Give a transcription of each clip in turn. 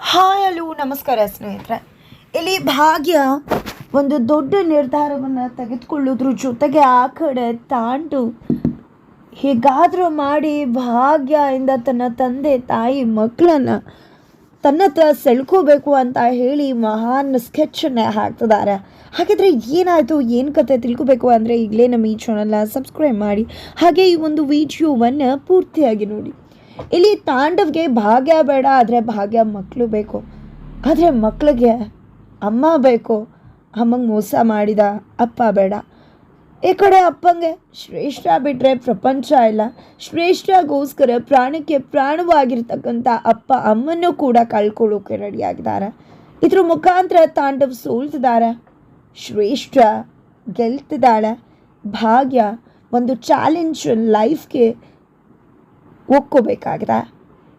Hi ಅಲು ನಮಸ್ಕಾರ ಸ್ನೇಹಿತರೆ. ಇಲ್ಲಿ ಭಾಗ್ಯ ಒಂದು ದೊಡ್ಡ ನಿರ್ಧಾರವನ್ನು ತೆಗೆದುಕೊಳ್ಳೋದ್ರ ಜೊತೆಗೆ ಆ ಕಡೆ ತಾಂಡು ಹೇಗಾದರೂ ಮಾಡಿ ಭಾಗ್ಯ ಇಂದ ತನ್ನ ತಂದೆ, ತಾಯಿ, ಮಕ್ಕಳನ್ನು ತನ್ನ ಹತ್ರ ಸೆಳ್ಕೋಬೇಕು ಅಂತ ಹೇಳಿ ಮಹಾನ್ ಸ್ಕೆಚ್ಚನ್ನು ಹಾಕ್ತಿದ್ದಾರೆ ಹಾಗಿದ್ರೆ ಏನಾಯಿತು, ಏನು ಕತೆ ತಿಳ್ಕೊಬೇಕು ಅಂದರೆ ಈಗಲೇ ನಮ್ಮ ಈ ಚಾನಲ್ನ ಸಬ್ಸ್ಕ್ರೈಬ್ ಮಾಡಿ. ಹಾಗೆ ಈ ಒಂದು ವಿಡಿಯೋವನ್ನು ಪೂರ್ತಿಯಾಗಿ ನೋಡಿ. ಇಲ್ಲಿ ತಾಂಡವ್ಗೆ ಭಾಗ್ಯ ಬೇಡ, ಆದರೆ ಭಾಗ್ಯ ಮಕ್ಕಳು ಬೇಕು. ಆದರೆ ಮಕ್ಕಳಿಗೆ ಅಮ್ಮ ಬೇಕು. ಅಮ್ಮಂಗೆ ಮೋಸ ಮಾಡಿದ ಅಪ್ಪ ಬೇಡ. ಈ ಕಡೆ ಅಪ್ಪಂಗೆ ಶ್ರೇಷ್ಠ ಬಿಟ್ಟರೆ ಪ್ರಪಂಚ ಇಲ್ಲ. ಶ್ರೇಷ್ಠಗೋಸ್ಕರ ಪ್ರಾಣಕ್ಕೆ ಪ್ರಾಣವಾಗಿರ್ತಕ್ಕಂಥ ಅಪ್ಪ ಅಮ್ಮನೂ ಕೂಡ ಕಳ್ಕೊಳ್ಳೋಕೆ ರೆಡಿಯಾಗಿದ್ದಾರೆ ಇದ್ರ ಮುಖಾಂತರ ತಾಂಡವ್ ಸೋಲ್ತಿದ್ದಾರೆ. ಶ್ರೇಷ್ಠ ಗೆಲ್ತಿದ್ದಾಳೆ. ಭಾಗ್ಯ ಒಂದು ಚಾಲೆಂಜ್ ಲೈಫ್ಗೆ ಒಕ್ಕೋಬೇಕಾಗಿದೆ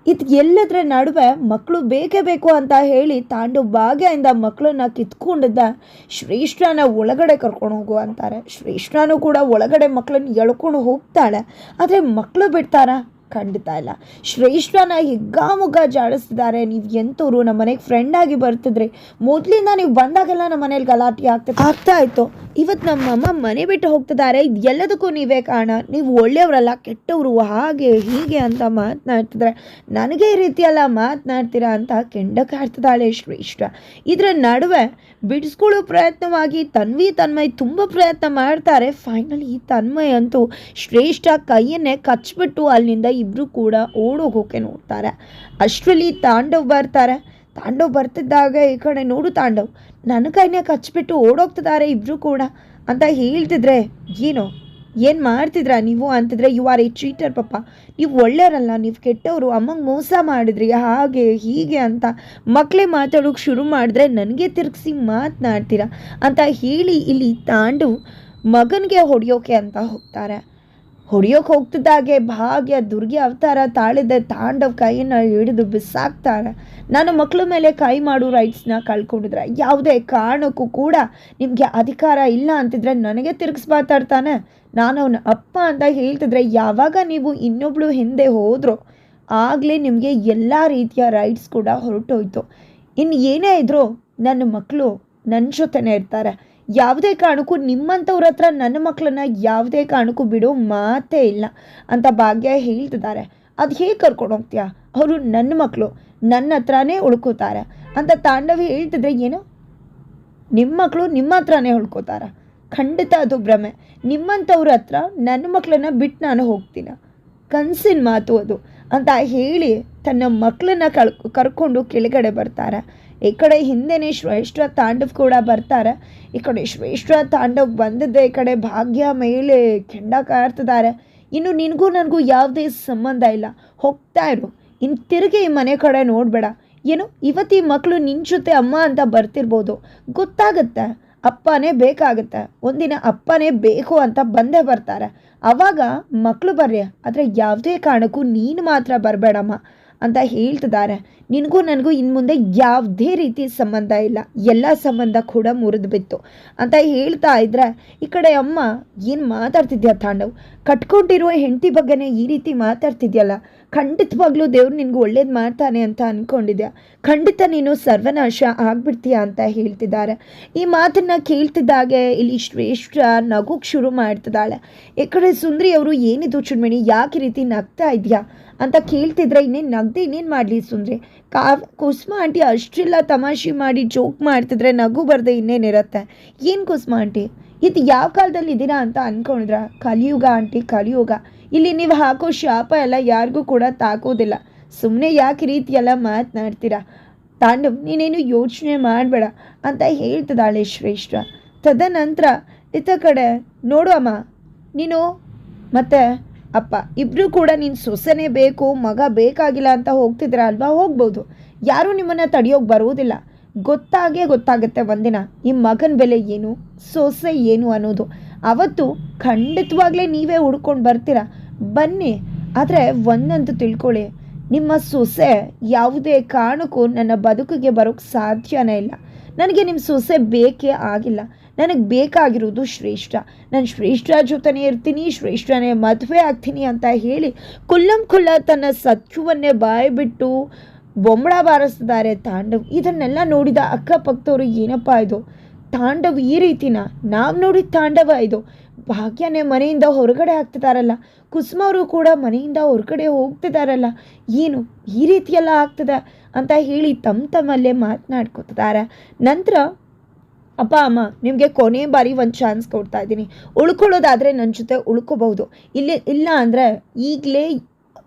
ಇದು ಎಲ್ಲದರ ನಡುವೆ ಮಕ್ಕಳು ಬೇಕೇ ಬೇಕು ಅಂತ ಹೇಳಿ ತಾಂಡು ಭಾಗ್ಯದಿಂದ ಮಕ್ಕಳನ್ನ ಕಿತ್ಕೊಂಡಿದ್ದ ಶ್ರೇಷ್ಠನ ಒಳಗಡೆ ಕರ್ಕೊಂಡು ಹೋಗು ಅಂತಾರೆ. ಶ್ರೇಷ್ಠನೂ ಕೂಡ ಒಳಗಡೆ ಮಕ್ಕಳನ್ನ ಎಳ್ಕೊಂಡು ಹೋಗ್ತಾಳೆ. ಆದರೆ ಮಕ್ಕಳು ಬಿಡ್ತಾರ? ಖಂಡಿತ ಇಲ್ಲ. ಶ್ರೇಷ್ಠನ ಹಿಗ್ಗಾಮುಗ್ಗ ಜಾಡಿಸ್ತಿದ್ದಾರೆ. ನೀವು ಎಂತವ್ರು ನಮ್ಮ ಮನೆಗೆ ಫ್ರೆಂಡ್ ಆಗಿ ಬರ್ತಿದ್ರಿ. ಮೊದಲಿಂದ ನೀವು ಬಂದಾಗೆಲ್ಲ ನಮ್ಮ ಮನೇಲಿ ಗಲಾಟೆ ಆಗ್ತದೆ ಆಗ್ತಾ ಇತ್ತು. ಇವತ್ತು ನಮ್ಮಮ್ಮ ಮನೆ ಬಿಟ್ಟು ಹೋಗ್ತಿದ್ದಾರೆ. ಇದು ಎಲ್ಲದಕ್ಕೂ ನೀವೇ ಕಾರಣ. ನೀವು ಒಳ್ಳೆಯವರಲ್ಲ ಕೆಟ್ಟವರು ಹಾಗೆ ಹೀಗೆ ಅಂತ ಮಾತನಾಡ್ತಿದ್ರೆ. ನನಗೆ ಈ ರೀತಿಯೆಲ್ಲ ಮಾತನಾಡ್ತೀರಾ ಅಂತ ಕೆಂಡ ಕಾಡ್ತಿದ್ದಾಳೆ ಶ್ರೇಷ್ಠ ಇದರ ನಡುವೆ ಬಿಡಿಸ್ಕೊಳ್ಳೋ ಪ್ರಯತ್ನವಾಗಿ ತನ್ವಿ ತನ್ಮಯ್ ತುಂಬ ಪ್ರಯತ್ನ ಮಾಡ್ತಾರೆ. ಫೈನಲಿ ತನ್ಮಯ್ ಅಂತೂ ಶ್ರೇಷ್ಠ ಕೈಯನ್ನೇ ಕಚ್ಬಿಟ್ಟು ಅಲ್ಲಿಂದ ಇಬ್ಬರು ಕೂಡ ಓಡೋಗೋಕೆ ನೋಡ್ತಾರೆ. ಅಷ್ಟರಲ್ಲಿ ತಾಂಡವ್ ಬರ್ತಾರೆ. ತಾಂಡವ್ ಬರ್ತಿದ್ದಾಗ ಈ ಕಡೆ ನೋಡು ತಾಂಡವ್ ನನ್ನ ಕೈನೇ ಕಚ್ಬಿಟ್ಟು ಓಡೋಗ್ತಿದ್ದಾರೆ ಇಬ್ಬರು ಕೂಡ. ಅಂತ ಹೇಳ್ತಿದ್ರೆ, ಏನು? ಏನು ಮಾಡ್ತಿದ್ರ ನೀವು? ಅಂತಿದ್ರೆ ಯು ಆರ್ ಎ ಚೀಟರ್ ಪಪ್ಪ ನೀವು ಒಳ್ಳೆಯವರಲ್ಲ ನೀವು ಕೆಟ್ಟವರು. ಅಮ್ಮಂಗೆ ಮೋಸ ಮಾಡಿದ್ರಿ, ಹಾಗೆ, ಹೀಗೆ ಅಂತ ಮಕ್ಕಳೇ ಮಾತಾಡೋಕೆ ಶುರು ಮಾಡಿದ್ರೆ ನನಗೆ ತಿರುಗಿಸಿ ಮಾತನಾಡ್ತೀರಾ? ಅಂತ ಹೇಳಿ ಇಲ್ಲಿ ತಾಂಡು ಮಗನಿಗೆ ಹೊಡೆಯೋಕೆ ಅಂತ ಹೋಗ್ತಾರೆ. ಹೊಡೆಯೋಕೆ ಹೋಗ್ತಿದ್ದಾಗೆ ಭಾಗ್ಯ, ದುರ್ಗಿ ಅವತಾರ ತಾಳಿದ, ತಾಂಡವ್ ಕೈಯನ್ನು ಹಿಡಿದು ಬಿಸಾಕ್ತಾರೆ ನಾನು ಮಕ್ಕಳ ಮೇಲೆ ಕೈ ಮಾಡೋ ರೈಟ್ಸ್ನ ಕಳ್ಕೊಂಡಿದ್ರೆ. ಯಾವುದೇ ಕಾರಣಕ್ಕೂ ಕೂಡ ನಿಮಗೆ ಅಧಿಕಾರ ಇಲ್ಲ ಅಂತಿದ್ರೆ ನನಗೆ ತಿರುಗಿಸ್ಬಾತಾಡ್ತಾನೆ ನಾನು ಅವನ ಅಪ್ಪ ಅಂತ ಹೇಳ್ತಿದ್ರೆ ಯಾವಾಗ ನೀವು ಇನ್ನೊಬ್ಳು ಹಿಂದೆ ಹೋದ್ರೋ, ಆಗಲೇ ನಿಮಗೆ ಎಲ್ಲ ರೀತಿಯ ರೈಟ್ಸ್ ಕೂಡ ಹೊರಟೋಯ್ತು. ಇನ್ನು ಏನೇ ಇದ್ದರೂ ನನ್ನ ಮಕ್ಕಳು ನನ್ನ ಜೊತೆನೇ ಇರ್ತಾರೆ. ಯಾವುದೇ ಕಾರಣಕ್ಕೂ ನಿಮ್ಮಂಥವ್ರ ಹತ್ರ ನನ್ನ ಮಕ್ಕಳನ್ನ ಯಾವುದೇ ಕಾರಣಕ್ಕೂ ಬಿಡೋ ಮಾತೇ ಇಲ್ಲ ಅಂತ ಭಾಗ್ಯ ಹೇಳ್ತಿದ್ದಾರೆ. ಅದು ಹೇಗೆ ಕರ್ಕೊಂಡು ಹೋಗ್ತೀಯಾ? ಅವರು ನನ್ನ ಮಕ್ಕಳು ನನ್ನ ಹತ್ರನೇ ಉಳ್ಕೋತಾರೆ ಅಂತ ತಾಂಡವಿ ಹೇಳ್ತಿದ್ರೆ ಏನು? ನಿಮ್ಮ ಮಕ್ಕಳು ನಿಮ್ಮ ಹತ್ರನೇ ಉಳ್ಕೋತಾರ. ಖಂಡಿತ ಅದು ಭ್ರಮೆ. ನಿಮ್ಮಂಥವ್ರ ಹತ್ರ ನನ್ನ ಮಕ್ಕಳನ್ನ ಬಿಟ್ಟು ನಾನು ಹೋಗ್ತೀನಿ? ಕನಸಿನ ಮಾತು ಅದು ಅಂತ ಹೇಳಿ ತನ್ನ ಮಕ್ಕಳನ್ನ ಕಳ್ ಕರ್ಕೊಂಡು ಕೆಳಗಡೆ ಬರ್ತಾರೆ. ಈ ಕಡೆ ಹಿಂದೆನೇ ಶ್ರೇಷ್ಠ ತಾಂಡವ್ ಕೂಡ ಬರ್ತಾರೆ. ಈ ಕಡೆ ಶ್ರೇಷ್ಠ ತಾಂಡವ್ ಬಂದಿದ್ದೆ ಈ ಕಡೆ ಭಾಗ್ಯ ಮೇಲೆ ಕೆಂಡ ಕಾರ್ತಿದ್ದಾರೆ ಇನ್ನು ನಿನಗೂ ನನಗೂ ಯಾವುದೇ ಸಂಬಂಧ ಇಲ್ಲ. ಹೋಗ್ತಾ ಇರು. ಇನ್ನು ತಿರುಗಿ ಈ ಮನೆ ಕಡೆ ನೋಡಬೇಡ. ಏನು? ಇವತ್ತಿ ಮಕ್ಕಳು ನಿನ್ನ ಜೊತೆ ಅಮ್ಮ ಅಂತ ಬರ್ತಿರ್ಬೋದು. ಗೊತ್ತಾಗುತ್ತೆ. ಅಪ್ಪನೇ ಬೇಕಾಗುತ್ತೆ. ಒಂದಿನ ಅಪ್ಪನೇ ಬೇಕು ಅಂತ ಬಂದೇ ಬರ್ತಾರೆ. ಅವಾಗ ಮಕ್ಕಳು ಬರ್ರಿ. ಆದರೆ ಯಾವುದೇ ಕಾರಣಕ್ಕೂ ನೀನು ಮಾತ್ರ ಬರಬೇಡಮ್ಮ. ಅಂತ ಹೇಳ್ತಿದ್ದಾರೆ. ನಿನಗೂ ನನಗೂ ಇನ್ನು ಮುಂದೆ ಯಾವುದೇ ರೀತಿ ಸಂಬಂಧ ಇಲ್ಲ. ಎಲ್ಲ ಸಂಬಂಧ ಕೂಡ ಮುರಿದು ಬಿತ್ತು. ಅಂತ ಹೇಳ್ತಾ ಇದ್ರೆ, ಈ ಕಡೆ ಅಮ್ಮ, ಏನು ಮಾತಾಡ್ತಿದ್ಯಾ ತಾಂಡವ್? ಕಟ್ಕೊಂಡಿರುವ ಹೆಂಡತಿ ಬಗ್ಗೆನೇ ಈ ರೀತಿ ಮಾತಾಡ್ತಿದ್ಯಲ್ಲ? ಖಂಡಿತವಾಗ್ಲೂ ದೇವ್ರು ನಿನಗೂ ಒಳ್ಳೇದು ಮಾಡ್ತಾನೆ ಅಂತ ಅಂದ್ಕೊಂಡಿದ್ಯಾ ಖಂಡಿತ ನೀನು ಸರ್ವನಾಶ ಆಗ್ಬಿಡ್ತೀಯ ಅಂತ ಹೇಳ್ತಿದ್ದಾರೆ. ಈ ಮಾತನ್ನು ಕೇಳ್ತಿದ್ದಾಗೆ ಇಲ್ಲಿ ಶ್ರೇಷ್ಠ ನಗೋಕ್ಕೆ ಶುರು ಮಾಡ್ತಿದ್ದಾಳೆ. ಈ ಕಡೆ ಸುಂದ್ರಿ ಅವರು ಏನಿದು ಚುಣ್ಮಣಿ ಯಾಕೆ ರೀತಿ ನಗ್ತಾ ಇದೆಯಾ? ಅಂತ ಕೇಳ್ತಿದ್ರೆ ಇನ್ನೇನು ನಗ್ದೆ ಇನ್ನೇನು ಮಾಡಲಿ ಸುಂದ್ರಿ ಕಾ, ಕುಸುಮ ಆಂಟಿ ಅಷ್ಟೆಲ್ಲ ತಮಾಷೆ ಮಾಡಿ ಜೋಕ್ ಮಾಡ್ತಿದ್ರೆ ನಗು ಬರದೆ ಇನ್ನೇನಿರುತ್ತೆ ಏನು ಕುಸುಮ ಆಂಟಿ? ಇದು ಯಾವ ಕಾಲದಲ್ಲಿ ಇದ್ದೀರಾ ಅಂತ ಅಂದ್ಕೊಂಡಿದ್ರ ಕಲಿಯುಗ ಆಂಟಿ, ಕಲಿಯುಗ. ಇಲ್ಲಿ ನೀವು ಹಾಕೋ ಶಾಪ ಎಲ್ಲ ಯಾರಿಗೂ ಕೂಡ ತಾಕೋದಿಲ್ಲ. ಸುಮ್ಮನೆ ಯಾಕೆ ರೀತಿಯೆಲ್ಲ ಮಾತನಾಡ್ತೀರಾ? ತಾಂಡವ್, ನೀನೇನು ಯೋಚನೆ ಮಾಡಬೇಡ ಅಂತ ಹೇಳ್ತಿದ್ದಾಳೆ ಶ್ರೇಷ್ಠ. ತದನಂತರ, ಇತ್ತ ಕಡೆ ನೋಡು ಅಮ್ಮ. ನೀನು ಮತ್ತೆ ಅಪ್ಪ ಇಬ್ಬರು ಕೂಡ ನೀನು ಸೊಸೆನೇ ಬೇಕು, ಮಗ ಬೇಕಾಗಿಲ್ಲ ಅಂತ ಹೋಗ್ತಿದ್ರ ಅಲ್ವಾ? ಹೋಗ್ಬೋದು. ಯಾರೂ ನಿಮ್ಮನ್ನು ತಡೆಯೋಕೆ ಬರುವುದಿಲ್ಲ. ಗೊತ್ತಾಗೇ ಗೊತ್ತಾಗುತ್ತೆ ಒಂದಿನ. ಈ ಮಗನ ಬೆಲೆ ಏನು? ಸೊಸೆ ಏನು ಅನ್ನೋದು. ಅವತ್ತು ಖಂಡಿತವಾಗ್ಲೇ ನೀವೇ ಹುಡ್ಕೊಂಡು ಬರ್ತೀರಾ? ಬನ್ನಿ. ಆದರೆ ಒಂದಂತೂ ತಿಳ್ಕೊಳ್ಳಿ. ನಿಮ್ಮ ಸೊಸೆ ಯಾವುದೇ ಕಾರಣಕ್ಕೂ ನನ್ನ ಬದುಕಿಗೆ ಬರೋಕ್ಕೆ ಸಾಧ್ಯನೇ ಇಲ್ಲ. ನನಗೆ ನಿಮ್ಮ ಸೊಸೆ ಬೇಕೇ ಆಗಿಲ್ಲ. ನನಗೆ ಬೇಕಾಗಿರೋದು ಶ್ರೇಷ್ಠ. ನಾನು ಶ್ರೇಷ್ಠ ಜೊತೆನೇ ಇರ್ತೀನಿ, ಶ್ರೇಷ್ಠನೇ ಮದುವೆ ಆಗ್ತೀನಿ ಅಂತ ಹೇಳಿ ಕುಲ್ಲಂ ಕುಲ್ಲ ತನ್ನ ಸತ್ಯವನ್ನೇ ಬಾಯ್ಬಿಟ್ಟು ಬೊಂಬಳ ಬಾರಿಸ್ತಿದ್ದಾರೆ ತಾಂಡವ್. ಇದನ್ನೆಲ್ಲ ನೋಡಿದ ಅಕ್ಕಪಕ್ಕದವರು, ಏನಪ್ಪ ಇದು? ತಾಂಡವ್ ಈ ರೀತಿನ? ನಾವು ನೋಡಿದ ತಾಂಡವ ಇದು? ಭಾಗ್ಯನೇ ಮನೆಯಿಂದ ಹೊರಗಡೆ ಆಗ್ತಿದಾರಲ್ಲ. ಕುಸುಮ ಅವರು ಕೂಡ ಮನೆಯಿಂದ ಹೊರಗಡೆ ಹೋಗ್ತಿದಾರಲ್ಲ. ಏನು ಈ ರೀತಿಯೆಲ್ಲ ಆಗ್ತದೆ? ಅಂತ ಹೇಳಿ ತಮ್ಮ ತಮ್ಮಲ್ಲೇ ಮಾತನಾಡ್ಕೊತಿದ್ದಾರೆ. ನಂತರ ಅಪ್ಪ, ಅಮ್ಮ, ನಿಮಗೆ ಕೊನೆ ಬಾರಿ ಒಂದು ಚಾನ್ಸ್ ಕೊಡ್ತಾ ಇದ್ದೀನಿ. ಉಳ್ಕೊಳ್ಳೋದಾದರೆ ನನ್ನ ಜೊತೆ ಉಳ್ಕೋಬಹುದು. ಇಲ್ಲಿ, ಇಲ್ಲ ಅಂದರೆ ಈಗಲೇ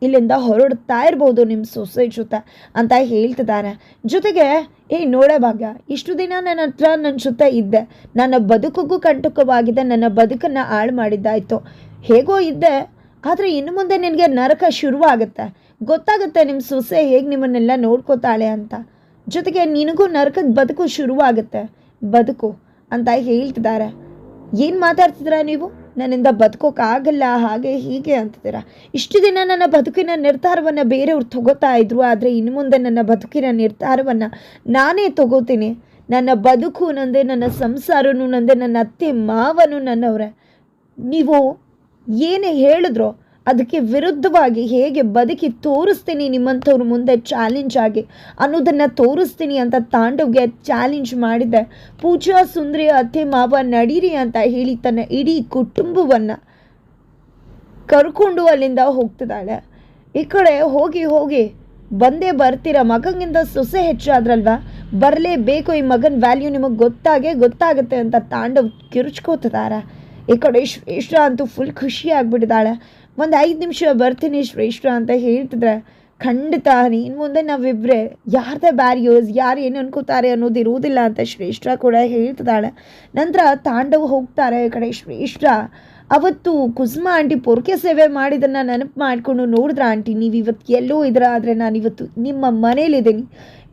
ಇಲ್ಲಿಂದ ಹೊರಡ್ತಾ ಇರ್ಬೋದು ನಿಮ್ಮ ಸೊಸೆ ಜೊತೆ ಅಂತ ಹೇಳ್ತಿದ್ದಾರೆ. ಜೊತೆಗೆ, ಏ, ನೋಡೇ ಭಾಗ್ಯ, ಇಷ್ಟು ದಿನ ನನ್ನ ಹತ್ರ ನನ್ನ ಜೊತೆ ಇದ್ದೆ. ನನ್ನ ಬದುಕಿಗೂ ಕಂಟಕವಾಗಿದೆ, ನನ್ನ ಬದುಕನ್ನು ಹಾಳು ಮಾಡಿದ್ದಾಯ್ತು. ಹೇಗೋ ಇದ್ದೆ, ಆದರೆ ಇನ್ನು ಮುಂದೆ ನಿನಗೆ ನರಕ ಶುರುವಾಗುತ್ತೆ. ಗೊತ್ತಾಗುತ್ತೆ ನಿಮ್ಮ ಸೊಸೆ ಹೇಗೆ ನಿಮ್ಮನ್ನೆಲ್ಲ ನೋಡ್ಕೋತಾಳೆ ಅಂತ. ಜೊತೆಗೆ ನಿನಗೂ ನರಕದ ಬದುಕು ಶುರುವಾಗುತ್ತೆ. ಬದುಕು ಅಂತ ಹೇಳ್ತಿದ್ದಾರೆ. ಏನು ಮಾತಾಡ್ತಿದ್ದೀರಾ ನೀವು? ನನ್ನಿಂದ ಬದುಕೋಕ್ಕಾಗಲ್ಲ ಹಾಗೆ ಹೀಗೆ ಅಂತಿದ್ದೀರಾ? ಇಷ್ಟು ದಿನ ನನ್ನ ಬದುಕಿನ ನಿರ್ಧಾರವನ್ನು ಬೇರೆಯವ್ರು ತಗೋತಾ ಇದ್ರು, ಆದರೆ ಇನ್ನು ಮುಂದೆ ನನ್ನ ಬದುಕಿನ ನಿರ್ಧಾರವನ್ನು ನಾನೇ ತಗೋತೀನಿ. ನನ್ನ ಬದುಕು ನಂದೆ, ನನ್ನ ಸಂಸಾರನೂ ನಂದೆ, ನನ್ನ ಅತ್ತೆ ಮಾವನು ನನ್ನವರೇ. ನೀವು ಏನೇ ಹೇಳಿದ್ರೋ ಅದಕ್ಕೆ ವಿರುದ್ಧವಾಗಿ ಹೇಗೆ ಬದುಕಿ ತೋರಿಸ್ತೀನಿ ನಿಮ್ಮಂಥವ್ರ ಮುಂದೆ ಚಾಲೆಂಜ್ ಆಗಿ ಅನ್ನೋದನ್ನು ತೋರಿಸ್ತೀನಿ ಅಂತ ತಾಂಡವ್ಗೆ ಚಾಲೆಂಜ್ ಮಾಡಿದ್ದೆ ಪೂಜಾ ಸುಂದರಿ ಅತ್ತೆ ಮಾವ ನಡೀರಿ ಅಂತ ಹೇಳಿ ತನ್ನ ಇಡೀ ಕುಟುಂಬವನ್ನು ಕರ್ಕೊಂಡು ಅಲ್ಲಿಂದ ಹೋಗ್ತಿದ್ದಾಳೆ. ಈ ಕಡೆ ಹೋಗಿ ಹೋಗಿ ಬಂದೇ ಬರ್ತೀರ? ಮಗನಿಂದ ಸೊಸೆ ಹೆಚ್ಚಾದ್ರಲ್ವಾ? ಬರಲೇಬೇಕು ಈ ಮಗನ ವ್ಯಾಲ್ಯೂ ನಿಮಗೆ ಗೊತ್ತಾಗೆ ಗೊತ್ತಾಗುತ್ತೆ ಅಂತ ತಾಂಡವ್ ಕಿರುಚ್ಕೋತಿದ್ದಾರೆ ಈ ಕಡೆ ಶ್ರೇಷ್ಠ ಅಂತೂ ಫುಲ್ ಖುಷಿ ಒಂದು ಐದು ನಿಮಿಷ ಬರ್ತೀನಿ ಶ್ರೇಷ್ಠ ಅಂತ ಹೇಳ್ತಿದ್ರೆ, ಖಂಡಿತ ಇನ್ನು ಮುಂದೆ ನಾವಿಬ್ಬರೇ ಯಾರ್ದ ಬ್ಯಾರಿಯರ್ಸ್ ಯಾರು ಏನು ಅನ್ಕೋತಾರೆ ಅನ್ನೋದು ಇರುವುದಿಲ್ಲ ಅಂತ ಶ್ರೇಷ್ಠ ಕೂಡ ಹೇಳ್ತಿದ್ದಾಳೆ. ನಂತರ ತಾಂಡವ್ ಹೋಗ್ತಾರೆ ಕಡೆ ಶ್ರೇಷ್ಠ. ಅವತ್ತು ಕುಸುಮ ಆಂಟಿ ಪೊರ್ಕೆ ಸೇವೆ ಮಾಡಿದ್ದನ್ನು ನೆನಪು ಮಾಡಿಕೊಂಡು ನೋಡಿದ್ರ ಆಂಟಿ? ನೀವು ಇವತ್ತು ಎಲ್ಲೋ ಇದ್ರ ಆದರೆ ನಾನು ಇವತ್ತು ನಿಮ್ಮ ಮನೇಲಿದ್ದೀನಿ.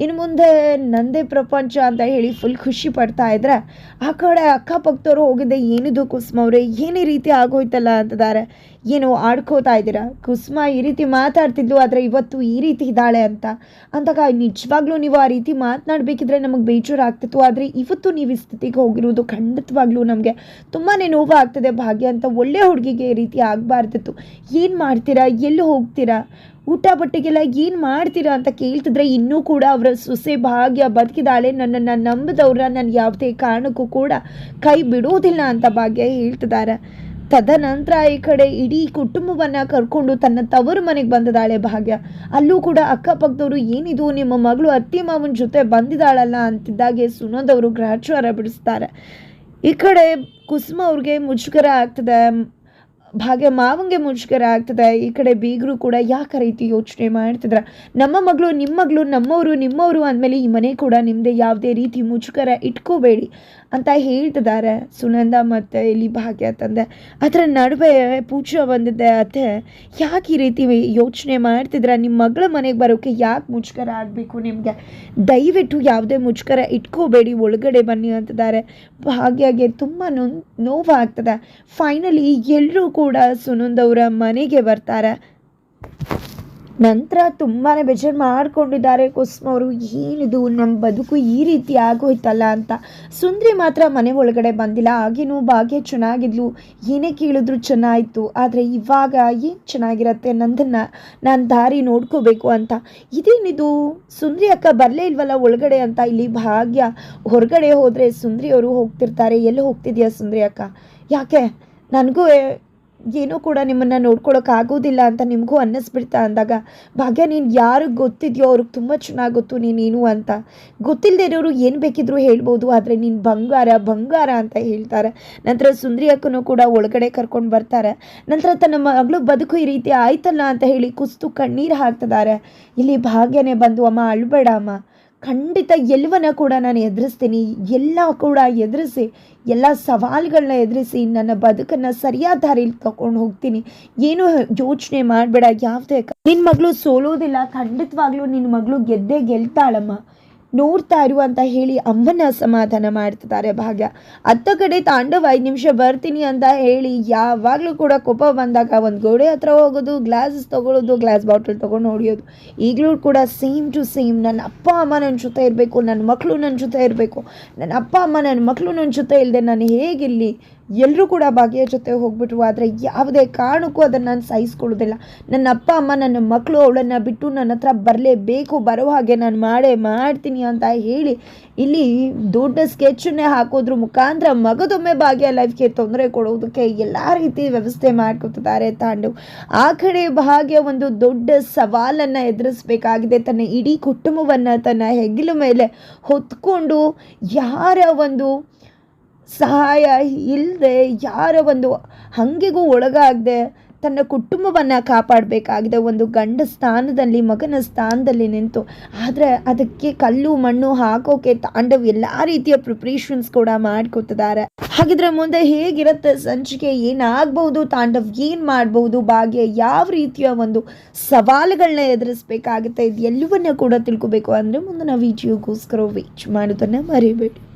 ಇನ್ನು ಮುಂದೆ ನಂದೇ ಪ್ರಪಂಚ ಅಂತ ಹೇಳಿ ಫುಲ್ ಖುಷಿ ಪಡ್ತಾ ಇದ್ರೆ ಆ ಕಡೆ ಅಕ್ಕಪಕ್ಕದವರು ಹೋಗಿದ್ದೆ, ಏನಿದು ಕುಸುಮ ಅವರೇ, ಏನೇ ರೀತಿ ಆಗೋಯ್ತಲ್ಲ ಅಂತಿದ್ದಾರೆ ಏನು ಆಡ್ಕೋತಾ ಇದ್ದೀರಾ? ಕುಸುಮ ಈ ರೀತಿ ಮಾತಾಡ್ತಿದ್ಲು, ಆದರೆ ಇವತ್ತು ಈ ರೀತಿ ಇದ್ದಾಳೆ ಅಂತ. ಅಂದಾಗ ನಿಜವಾಗ್ಲೂ ನೀವು ಆ ರೀತಿ ಮಾತನಾಡಬೇಕಿದ್ರೆ ನಮಗೆ ಬೇಜಾರು ಆಗ್ತಿತ್ತು, ಆದರೆ ಇವತ್ತು ನೀವು ಈ ಸ್ಥಿತಿಗೆ ಹೋಗಿರೋದು ಖಂಡಿತವಾಗ್ಲೂ ನಮಗೆ ತುಂಬಾ ನೋವು ಆಗ್ತದೆ ಭಾಗ್ಯ ಅಂತ ಒಳ್ಳೆ ಹುಡುಗಿಗೆ ಈ ರೀತಿ ಆಗಬಾರ್ದಿತ್ತು. ಏನು ಮಾಡ್ತೀರಾ? ಎಲ್ಲಿ ಹೋಗ್ತೀರಾ? ಊಟ ಬಟ್ಟೆಗೆಲ್ಲ ಏನು ಮಾಡ್ತೀರಾ ಅಂತ ಕೇಳ್ತಿದ್ರೆ ಇನ್ನೂ ಕೂಡ ಅವರ ಸೊಸೆ ಭಾಗ್ಯ ಬದುಕಿದಾಳೆ. ನನ್ನನ್ನು ನಂಬಿದವ್ರ ನಾನು ಯಾವುದೇ ಕಾರಣಕ್ಕೂ ಕೂಡ ಕೈ ಬಿಡೋದಿಲ್ಲ ಅಂತ ಭಾಗ್ಯ ಹೇಳ್ತಿದ್ದಾರೆ. ತದನಂತರ ಈ ಕಡೆ ಇಡೀ ಕುಟುಂಬವನ್ನು ಕರ್ಕೊಂಡು ತನ್ನ ತವರು ಮನೆಗೆ ಬಂದಿದ್ದಾಳೆ ಭಾಗ್ಯ. ಅಲ್ಲೂ ಕೂಡ ಅಕ್ಕಪಕ್ಕದವರು ಏನಿದು, ನಿಮ್ಮ ಮಗಳು ಅತ್ತಿ ಮಾವನ ಜೊತೆ ಬಂದಿದ್ದಾಳಲ್ಲ ಅಂತಿದ್ದಾಗೆ ಸುನೋದವರು ಗ್ರಹಚಾರ ಬಿಡಿಸ್ತಾರೆ. ಈ ಕಡೆ ಕುಸುಮ ಅವ್ರಿಗೆ ಮುಜುಗರ ಆಗ್ತದೆ. ಭಾಗ್ಯ ಮಾವಂಗೆ ಮುಜುಗರ ಆಗ್ತದೆ. ಈ ಕಡೆ ಬೀಗರು ಕೂಡ ಯಾಕೆ ರೀತಿ ಯೋಚನೆ ಮಾಡ್ತಿದ್ರ? ನಮ್ಮ ಮಗಳು, ನಿಮ್ಮ ಮಗಳು, ನಮ್ಮವರು, ನಿಮ್ಮವರು ಅಂದಮೇಲೆ ಈ ಮನೆ ಕೂಡ ನಿಮ್ಮದೇ ಯಾವುದೇ ರೀತಿ ಮುಜುಗರ ಇಟ್ಕೋಬೇಡಿ ಅಂತ ಹೇಳ್ತಿದ್ದಾರೆ ಸುನಂದ ಮತ್ತು ಇಲ್ಲಿ ಭಾಗ್ಯ ತಂದೆ. ಅದರ ನಡುವೆ ಪೂಜಾ ಬಂದಿದ್ದೆ ಅತ್ತೆ. ಯಾಕೆ ಈ ರೀತಿ ಯೋಚನೆ ಮಾಡ್ತಿದ್ರ? ನಿಮ್ಮ ಮಗಳ ಮನೆಗೆ ಬರೋಕ್ಕೆ ಯಾಕೆ ಮುಜುಗರ ಆಗಬೇಕು ನಿಮಗೆ? ದಯವಿಟ್ಟು ಯಾವುದೇ ಮುಜುಗರ ಇಟ್ಕೋಬೇಡಿ, ಒಳಗಡೆ ಬನ್ನಿ ಅಂತಿದ್ದಾರೆ. ಭಾಗ್ಯಗೆ ತುಂಬ ನೊ, ನೋವಾಗ್ತದೆ. ಫೈನಲಿ ಎಲ್ಲರೂ ಕೂಡ ಸುನಂದವರ ಮನೆಗೆ ಬರ್ತಾರೆ. ನಂತರ ತುಂಬಾ ಬೇಜಾರು ಮಾಡ್ಕೊಂಡಿದ್ದಾರೆ ಕುಸುಮ ಅವರು. ಏನಿದು ನಮ್ಮ ಬದುಕು ಈ ರೀತಿ ಆಗೋಯ್ತಲ್ಲ ಅಂತ. ಸುಂದ್ರಿ ಮಾತ್ರ ಮನೆ ಒಳಗಡೆ ಬಂದಿಲ್ಲ. ಆಗೇನು ಭಾಗ್ಯ ಚೆನ್ನಾಗಿದ್ಲು. ಏನೇ ಕೇಳಿದ್ರು ಚೆನ್ನಾಯಿತು. ಆದರೆ ಇವಾಗ ಏನು ಚೆನ್ನಾಗಿರತ್ತೆ ನಂದನ್ನು ನಾನು ದಾರಿ ನೋಡ್ಕೋಬೇಕು ಅಂತ. ಇದೇನಿದು? ಸುಂದ್ರಿ ಅಕ್ಕ ಬರಲೇ ಇಲ್ವಲ್ಲ ಒಳಗಡೆ ಅಂತ. ಇಲ್ಲಿ ಭಾಗ್ಯ ಹೊರಗಡೆ ಹೋದರೆ ಸುಂದ್ರಿ ಅವರು ಹೋಗ್ತಿರ್ತಾರೆ. ಎಲ್ಲಿ ಹೋಗ್ತಿದ್ಯಾ ಸುಂದ್ರಿ ಅಕ್ಕ? ಯಾಕೆ? ನನಗೂ ಏನೂ ಕೂಡ ನಿಮ್ಮನ್ನು ನೋಡ್ಕೊಳ್ಳೋಕ್ಕಾಗೋದಿಲ್ಲ ಅಂತ ನಿಮಗೂ ಅನ್ನಿಸ್ಬಿಡ್ತಾ ಅಂದಾಗ, ಭಾಗ್ಯ ನೀನು ಯಾರಿಗೆ ಗೊತ್ತಿದೆಯೋ ಅವ್ರಿಗೆ ತುಂಬ ಚೆನ್ನಾಗಿ ಗೊತ್ತು ನೀನೇನು ಅಂತ. ಗೊತ್ತಿಲ್ಲದೆ ಇರೋರು ಏನು ಬೇಕಿದ್ರು ಹೇಳ್ಬೋದು, ಆದರೆ ನೀನು ಬಂಗಾರ ಬಂಗಾರ ಅಂತ ಹೇಳ್ತಾರೆ. ನಂತರ ಸುಂದ್ರಿ ಅಕ್ಕನೂ ಕೂಡ ಒಳಗಡೆ ಕರ್ಕೊಂಡು ಬರ್ತಾರೆ. ನಂತರ ತನ್ನ ಮಗಳು ಬದುಕು ಈ ರೀತಿ ಆಯ್ತಲ್ಲ ಅಂತ ಹೇಳಿ ಕುಸ್ತು ಕಣ್ಣೀರು ಹಾಕ್ತಿದ್ದಾರೆ. ಇಲ್ಲಿ ಭಾಗ್ಯನೇ ಬಂದು, ಅಮ್ಮ, ಅಳ್ಬೇಡ, ಅಮ್ಮ. ಖಂಡಿತ ಎಲ್ಲವನ್ನ ಕೂಡ ನಾನು ಎದುರಿಸ್ತೀನಿ. ಎಲ್ಲ ಕೂಡ ಎದುರಿಸಿ, ಎಲ್ಲ ಸವಾಲುಗಳನ್ನ ಎದುರಿಸಿ ನನ್ನ ಬದುಕನ್ನು ಸರಿಯಾದ ದಾರಿಲಿ ತಗೊಂಡು ಹೋಗ್ತೀನಿ. ಏನು ಯೋಚನೆ ಮಾಡಬೇಡ. ಯಾವುದೇ ನಿನ್ನ ಮಗಳು ಸೋಲೋದಿಲ್ಲ. ಖಂಡಿತವಾಗ್ಲೂ ನಿನ್ನ ಮಗಳು ಗೆದ್ದೇ ಗೆಲ್ತಾಳಮ್ಮ. ನೋಡ್ತಾ ಇರು ಅಂತ ಹೇಳಿ ಅಮ್ಮನ ಸಮಾಧಾನ ಮಾಡ್ತಿದ್ದಾರೆ ಭಾಗ್ಯ. ಅತ್ತ ಕಡೆ ತಾಂಡವ ಐದು ನಿಮಿಷ ಬರ್ತೀನಿ ಅಂತ ಹೇಳಿ ಯಾವಾಗಲೂ ಕೂಡ ಕೋಪ ಬಂದಾಗ ಒಂದು ಗೋಡೆ ಹತ್ರ ಹೋಗೋದು, ಗ್ಲಾಸಸ್ ತೊಗೊಳೋದು, ಗ್ಲಾಸ್ ಬಾಟಲ್ ತೊಗೊಂಡು ಹೊಡಿಯೋದು. ಈಗಲೂ ಕೂಡ ಸೇಮ್ ಟು ಸೇಮ್ ನನ್ನ ಅಪ್ಪ, ಅಮ್ಮ ನನ್ನ ಜೊತೆ ಇರಬೇಕು ನನ್ನ ಮಕ್ಕಳು ನನ್ನ ಜೊತೆ ಇರಬೇಕು. ನನ್ನ ಅಪ್ಪ, ಅಮ್ಮ ನನ್ನ ಮಕ್ಕಳು ನನ್ನ ಜೊತೆ ಇಲ್ಲದೆ ನಾನು ಹೇಗಿರಲಿ? ಎಲ್ಲರೂ ಕೂಡ ಭಾಗ್ಯ ಜೊತೆ ಹೋಗ್ಬಿಟ್ರು. ಆದರೆ ಯಾವುದೇ ಕಾರಣಕ್ಕೂ ಅದನ್ನು ನಾನು ಸಹಿಸ್ಕೊಳ್ಳೋದಿಲ್ಲ. ನನ್ನ ಅಪ್ಪ, ಅಮ್ಮ, ನನ್ನ ಮಕ್ಕಳು ಅವಳನ್ನು ಬಿಟ್ಟು ನನ್ನ ಹತ್ರ ಬರಲೇಬೇಕು, ಬರೋ ಹಾಗೆ ನಾನು ಮಾಡೇ ಮಾಡ್ತೀನಿ ಅಂತ ಹೇಳಿ ಇಲ್ಲಿ ದೊಡ್ಡ ಸ್ಕೆಚನ್ನೇ ಹಾಕೋದ್ರ. ಮುಖಾಂತರ ಮಗದೊಮ್ಮೆ ಭಾಗ್ಯ ಲೈಫ್ಗೆ ತೊಂದರೆ ಕೊಡೋದಕ್ಕೆ ಎಲ್ಲ ರೀತಿ ವ್ಯವಸ್ಥೆ ಮಾಡ್ಕೊತಿದ್ದಾರೆ ತಾಂಡು. ಆ ಕಡೆ ಭಾಗ್ಯ ಒಂದು ದೊಡ್ಡ ಸವಾಲನ್ನು ಎದುರಿಸಬೇಕಾಗಿದೆ. ತನ್ನ ಇಡೀ ಕುಟುಂಬವನ್ನು ತನ್ನ ಹೆಗಲ ಮೇಲೆ ಹೊತ್ಕೊಂಡು ಯಾರ ಒಂದು ಸಹಾಯ ಇಲ್ಲದೆ ಯಾರ ಒಂದು ಹಂಗೆಗೂ ಒಳಗಾಗದೆ ತನ್ನ ಕುಟುಂಬವನ್ನು ಕಾಪಾಡಬೇಕಾಗಿದೆ. ಒಂದು ಗಂಡ ಸ್ಥಾನದಲ್ಲಿ, ಮಗನ ಸ್ಥಾನದಲ್ಲಿ ನಿಂತು. ಆದರೆ ಅದಕ್ಕೆ ಕಲ್ಲು, ಮಣ್ಣು ಹಾಕೋಕೆ ತಾಂಡವ್ ಎಲ್ಲ ರೀತಿಯ ಪ್ರಿಪ್ರೇಷನ್ಸ್ ಕೂಡ ಮಾಡ್ಕೊತಿದ್ದಾರೆ ಹಾಗಿದ್ರೆ ಮುಂದೆ ಹೇಗಿರುತ್ತೆ? ಸಂಚಿಕೆ ಏನಾಗಬಹುದು? ತಾಂಡವ್ ಏನು ಮಾಡಬಹುದು? ಭಾಗ್ಯ ಯಾವ ರೀತಿಯ ಒಂದು ಸವಾಲುಗಳನ್ನ ಎದುರಿಸ್ಬೇಕಾಗುತ್ತೆ? ಇದು ಕೂಡ ತಿಳ್ಕೊಬೇಕು. ಅಂದರೆ ಮುಂದಿನ ವಿಡಿಯೋಗೋಸ್ಕರ ವೇಚ್ ಮಾಡೋದನ್ನು ಮರಿಬೇಡಿ.